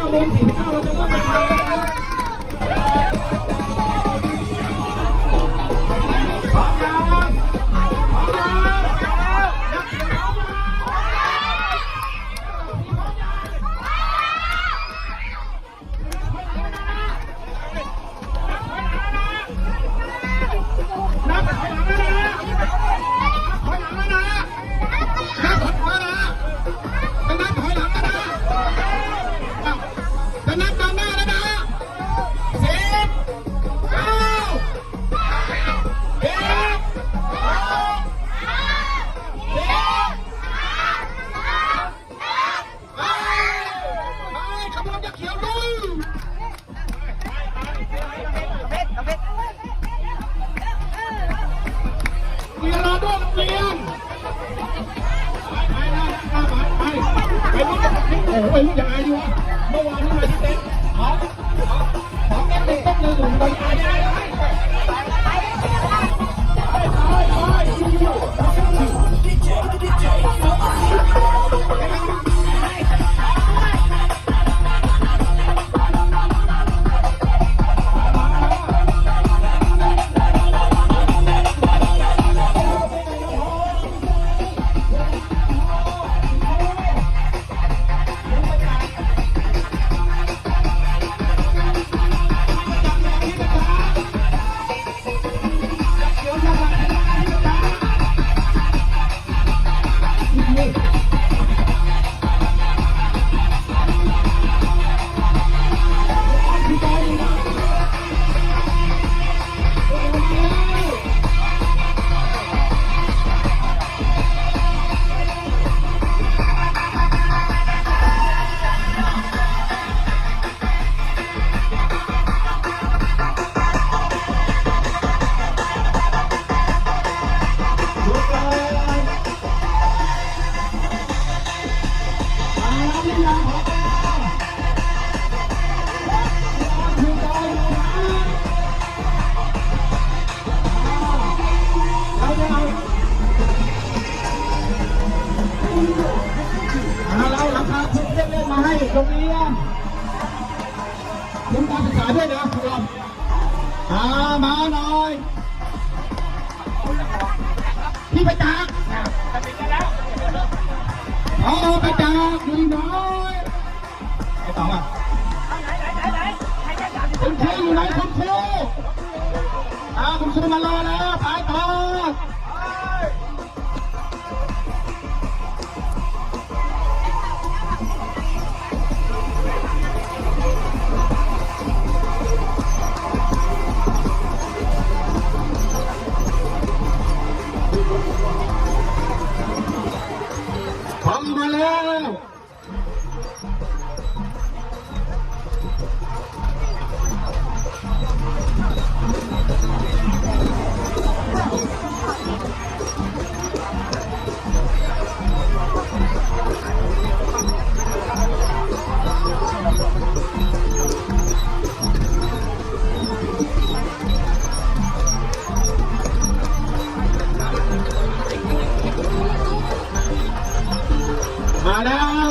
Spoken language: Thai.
9โมง49เราจะเริ่มทำแล้วนะครับ โอ้โหไปรุ่นยังไงดีวะเมื่อวานนี้มาที่เต็นท์ โรงเรียนทุนการศึกษาด้วยนะเราอามาหน่อย พี่ไปจักเอาไปจักอยู่น้อยไอ้ต๋องอะคุณครูอยู่ไหนคุณครูอ่าคุณครูมารอแล้วไปต่อ อ มาแล้ว